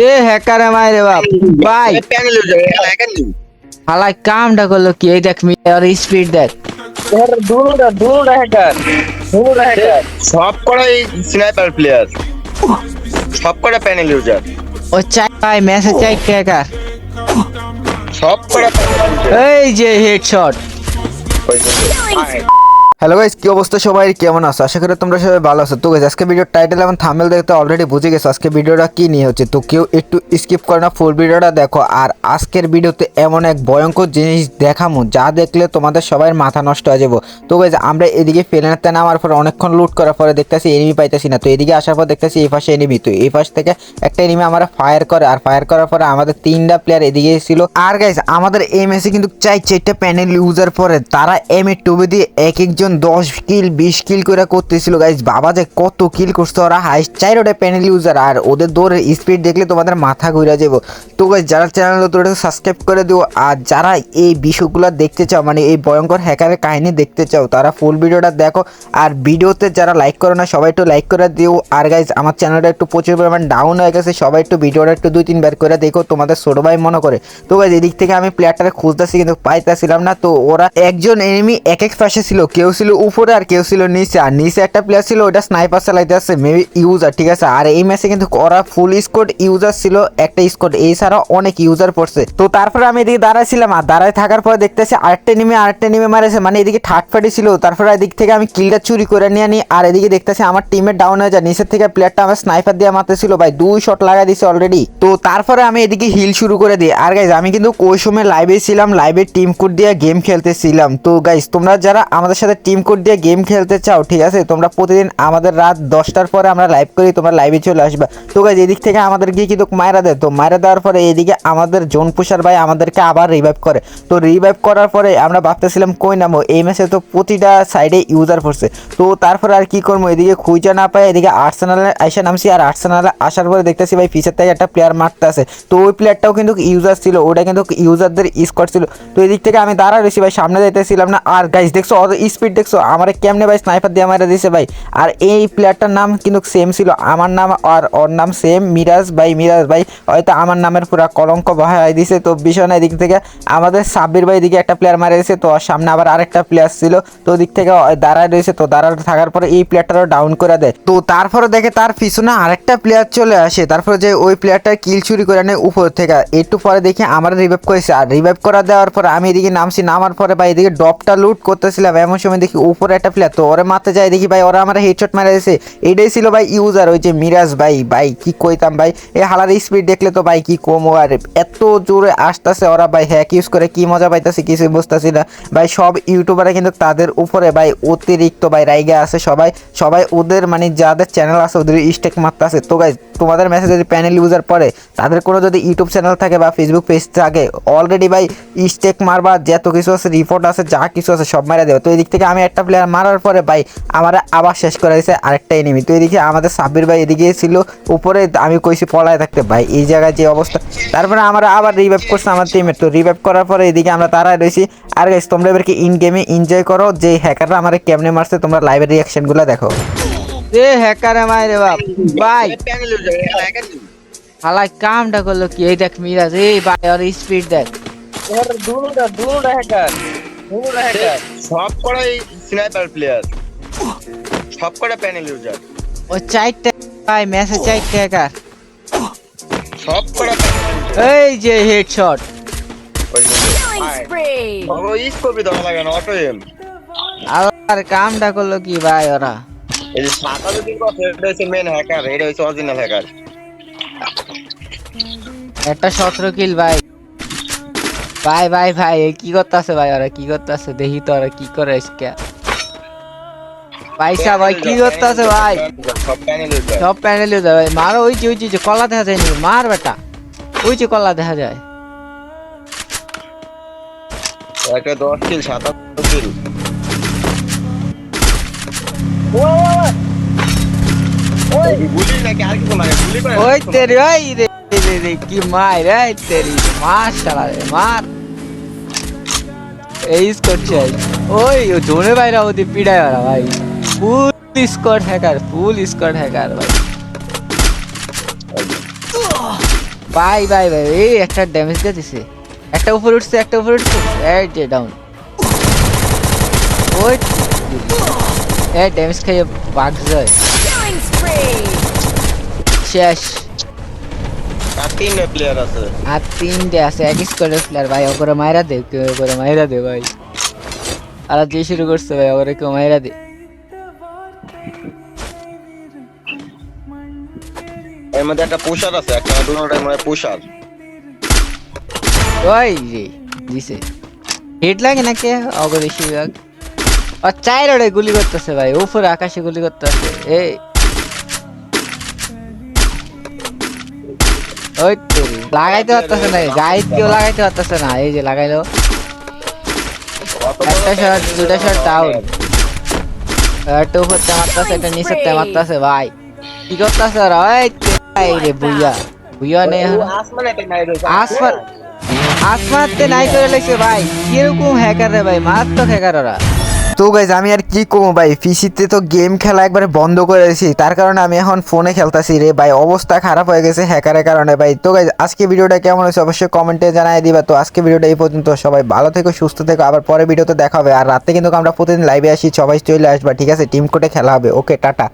এ হ্যাকারে মাইরে বাপ। ভাই প্যানেল হালাই কামটা করল কি? এই দেখ মি আর স্পিড দেখ। দুটা দুটা হ্যাকার দুটা হ্যাকার সব কটাই স্নাইপার প্লেয়ার সব কটা প্যানেল ইউজার ও চাই ভাই মেসেজ চাই হ্যাকার সব কটা এই যে হেডশট হ্যালো গাইস কি অবস্থা সবাই? কেমন আছো? আশা করি তোমরা সবাই ভালো আছো। তো গাইস আজকে ভিডিও টাইটেল এবং থামেল দেখতে অলরেডি বুঝে গেছো আজকে ভিডিওটা কী নিয়ে হচ্ছে। তো কেউ একটু স্কিপ করে না ফুল ভিডিওটা দেখো। আর আজকের ভিডিওতে এমন এক ভয়ঙ্কর জিনিস দেখামু, যা দেখলে তোমাদের সবাই মাথা নষ্ট হয়ে যাব। তো গাইস আমরা এদিকে ফেলেনাতে নামার পর অনেকক্ষণ লুট করার পরে দেখতেছি এনিমি পাইতেছি না। তো এদিকে আসার পর দেখতেছি এই পাশে এনিমি তো এই পাশ থেকে একটা এনিমি আমরা ফায়ার করে, আর ফায়ার করার পরে আমাদের তিনটা প্লেয়ার এদিকে ছিল। আর গাইস আমাদের এই ম্যাচে কিন্তু চাই চারটা প্যানেল ইউজার পরে। তারা এম এ টুবি দিয়ে এক একজন দশ কিল, বিশ কিল করে করতেছিল গাইস বাবা যে কত কিল করছে ওরা হাইস্ট চাইরোটা প্যানেল ইউজার আর ওদের দৌড়ের স্পিড দেখলে তোমাদের মাথা ঘুরে যাব। তো গাইজ যারা চ্যানেল তোরা সাবস্ক্রাইব করে দিও। আর যারা এই বিষয়গুলো দেখতে চাও মানে এই ভয়ঙ্কর হ্যাকারের কাহিনী দেখতে চাও, তারা ফুল ভিডিওটা দেখো। আর ভিডিওতে যারা লাইক করো না, সবাই একটু লাইক করে দিও। আর গাইজ আমার চ্যানেলটা একটু প্রচুর পরিমাণ ডাউন হয়ে গেছে, সবাই একটু ভিডিওটা একটু দুই তিনবার করে দেখো, তোমাদের ছোট ভাই মনে করে। তো গাইজ এদিক থেকে আমি প্লেয়ারটাকে খুঁজতেছি, কিন্তু পাইতেছিলাম না। তো ওরা একজন এনিমি এক এক পাশে ছিল, কেউ ছিল উপরে আর কেউ ছিল নিচে। আর নিচে একটা প্লেয়ার ছিল ওটা স্নাইপার চালাইতে আসছে মেবি ইউজার ঠিক আছে? আর এই ম্যাচে কিন্তু ওরা ফুল স্কোড ইউজার ছিল, একটা স্কোড এছাড়াও অনেক ইউজার পড়ছে। তো তারপরে আমি এদিকে দাঁড়াইছিলাম, আর দাঁড়ায় থাকার পর দেখতেছি আরেকটা নেমে আরেকটা নেমে মারেছে। মানে এদিকে থার্ড পার্টি ছিল, তারপরে এদিক থেকে আমি কিলটা চুরি করে নিয়ে আনি। আর এদিকে দেখতেছি আমার টিমের ডাউন হয়ে যায়। নিচের থেকে প্লেয়ারটা আমার স্নাইপার দিয়ে মারতেছিল, ভাই, দুই শট লাগাই দিছে অলরেডি তো তারপরে আমি এদিকে হিল শুরু করে দিই। আর গাইজ আমি কিন্তু ওই সময় লাইভে ছিলাম লাইভে টিম কোড দিয়ে গেম খেলতেছিলাম। তো গাইজ তোমরা যারা আমাদের সাথে টিম কোড দিয়ে গেম খেলতে চাও, ঠিক আছে? তোমরা প্রতিদিন আমাদের রাত দশটার পরে আমরা লাইভ করি, তোমরা লাইভে চলে আসবে। তো গাইজ এদিক থেকে আমাদের গিয়ে কিন্তু মায়েরা দেয়। তো মায়েরা দেওয়ার পরে এদিকে আমাদের জোন পুষার ভাই আমাদেরকে আবার রিভাইভ করে। তো রিভাইভ করার পরে আমরা ভাবতেছিলাম, কই নামো? এই ম্যাচে তো প্রতিটা সাইডে ইউজার পড়ছে। তো তারপরে আর কি করব? এদিকে খুঁজে না পাই, এদিকে আর্সেনালে আইসা নামছি। আর আর্সেনালে আসার পরে দেখতেছি ভাই, পিছের থেকে একটা প্লেয়ার মারতে আছে তো ওই প্লেয়ারটাও কিন্তু ইউজার ছিল, ওটা কিন্তু ইউজারদের স্কট ছিল। তো এদিক থেকে আমি দাঁড়া রয়েছি ভাই, সামনে যাইতেছিলাম না। আর গাইস দেখছ ওর স্পিড দেখছ, আমার কেমনে ভাই স্নাইপার দিয়ে মারা দিছে ভাই? আর এই প্লেয়ারটার নাম কিন্তু সেম ছিল। আমার নাম আর ওর নাম সেম মিরাজ ভাই মিরাজ ভাই। হয়তো আমার নামের পুরা কলঙ্ক বহাই দিছে। তো না এদিক থেকে আমাদের সাব্বির ভাই এদিকে একটা প্লেয়ার মারা দিয়েছে তো সামনে আবার আরেকটা প্লেয়ার ছিল। তো ওদিক থেকে দাঁড়ায় রয়েছে। তো দাঁড়ায় থাকার পরে এই প্লেয়ারটারও ডাউন করে দেয়। তো তারপরে দেখে তার পিছনে আরেকটা প্লেয়ার চলে আসে। তারপরে যে ওই প্লেয়ারটা কিল চুরি করে নেয় উপর থেকে। একটু পরে দেখি আমার রিভাইভ করেছে। আর রিভাইভ করা দেওয়ার পরে আমি এদিকে নামছি। নামার পরে ভাই এদিকে ডপটা লুট করতেছিলাম। এমন সময় দেখি উপরে একটা প্লেয়ার তো ওরা মারতে যায় দেখি ভাই ওরা আমার হেডশট মারা দিয়েছে এটাই ছিল ভাই ইউজার ওই যে মিরাজ ভাই ভাই কি কইতাম ভাই এই হালার স্পিড দেখলে তো ভাই কি কমো, আর এত জোরে আসতেছে ওরা ভাই হ্যাক ইউজ করে কি মজা পাইতেছে কিছু বুঝতেছি না। ভাই সব ইউটিউবাররা কিন্তু তাদের উপরে ভাই অতিরিক্ত ভাই রাইগা আছে সবাই সবাই ওদের মানে যাদের চ্যানেল আছে ওদের স্টেক মারতে আছে তো গাই তোমাদের মেসেজ যদি প্যানেল ইউজার পড়ে, তাদের কোনো যদি ইউটিউব চ্যানেল থাকে বা ফেসবুক পেজ থাকে অলরেডি ভাই স্টেক মারবা, যত কিছু আছে রিপোর্ট আছে, যা কিছু আছে সব মারা দেবে। তো এই দিক থেকে আমি একটা প্লেয়ার মারার পরে ভাই আমার আবার শেষ করে দিয়েছে আরেকটা এনিমি তো এদিকে আমাদের সাব্বির ভাই এদিকে ছিল উপরে আমি কইছি পলায় থাকতে। ভাই এই জায়গায় যে অবস্থা। তারপরে আমরা আবার রিভাইভ করছে আমার টিমের তো রিভাইভ করার পরে এদিকে আমরা তারাই রয়েছি আর গাইস তোমরা এবারকে ইন গেমে এনজয় করো। যে হ্যাকাররা আমার কেমনে মারছে তোমরা লাইভের রিয়াকশনগুলো দেখো। এ হ্যাকারে মাইরে বাপ। ভাই। হালাই কামটা করল কি? এই দেখ মিরাজ এই ভাই আর স্পিড দেখ। দুটা দুটা হ্যাকার হ্যাকার সব স্নাইপার প্লেয়ার সব প্যানেল ইউজার ও চারটে ভাই মেসেজ চারটে হ্যাকার সব কটা এই যে হেডশট ইস করবি দরকার লাগে না অটো এম আর কামটা করল কি ভাই ওরা? এই যে সাদা যদি কথা এটা হচ্ছে মেন হ্যাকার এটা হচ্ছে অরিজিনাল হ্যাকার একটা সতেরো কিল ভাই। ভাই ভাই ভাই এ কি করতেছে ভাই? ওরা কি করতেছে? দেখি তো ওরা কি করে আজকে। পয়সা ভাই কি করতেছে ভাই? সব প্যানেল ইউজার যায় ভাই। মারো ওই যে ওই যে, কলা দেখা যায় নি মার বেটা। ওই যে কলা দেখা যায়। দশ কিল কিল। ওই তেরি ওই রে কি মার রে তেরি। মার শালা রে মার। এই করছে ওই ও জোনে বাইরা ওদি পিড়ায় ওরা ভাই। পুরো squad hacker full squad hacker ভাই। ভাই ভাই ভাই এই একটা ড্যামেজ দিছে। একটা উপরে উঠছে একটা উপরে উঠছে। এই যে ডাউন ওই এই ড্যামেজ খাইয়ে বাঘ যায়। শেষ। আর তিন প্লেয়ার আছে। আর তিনটে আছে এক স্কোয়াডের প্লেয়ার ভাই মাইরা দে কেউ মাইরা দে ভাই। আর যে শুরু করছে ভাই কেউ মাইরা দে। এর মধ্যে একটা পুষার আছে একটা দুটোটার মধ্যে পুষার ওই রে দিছে। হিট লাগে নাকি? অগরে শিবাগ আর চাই রোডে গুলি করতেছে ভাই উপরে আকাশে গুলি করতেছে। এই ওই লাগাইতে পারতেছে না গাইড কেউ লাগাইতে পারতেছে না, এই যে লাগাইলো। একটা শট দুটা শট ডাউন একটা উপর তেমারতাছে একটা নিচে তেমারতাছে ভাই। কি করতেছে ওরা? ওই রে বুইয়া? বুইয়া নেই আসমান আসমানতে নাই করে লেগছে, ভাই। কীরকম হ্যাকার রে ভাই, মারাত্মক হ্যাকার ওরা। তো গাইজ আমি আর কি করব ভাই? পিসিতে তো গেম খেলা একবারে বন্ধ করে দিয়েছি। তার কারণে আমি এখন ফোনে খেলতেছি রে ভাই। অবস্থা খারাপ হয়ে গেছে হ্যাকারের কারণে ভাই। তো গাইজ আজকে ভিডিওটা কেমন হয়েছে অবশ্যই কমেন্টে জানাই দিবা। তো আজকে ভিডিওটা এই পর্যন্ত। সবাই ভালো থেকো, সুস্থ থেকো। আবার পরে ভিডিওতে দেখা হবে। আর রাতে কিন্তু আমরা প্রতিদিন লাইভে আসি। সবাই চলে আসবা, ঠিক আছে? টিম কোটে খেলা হবে। Okay tata.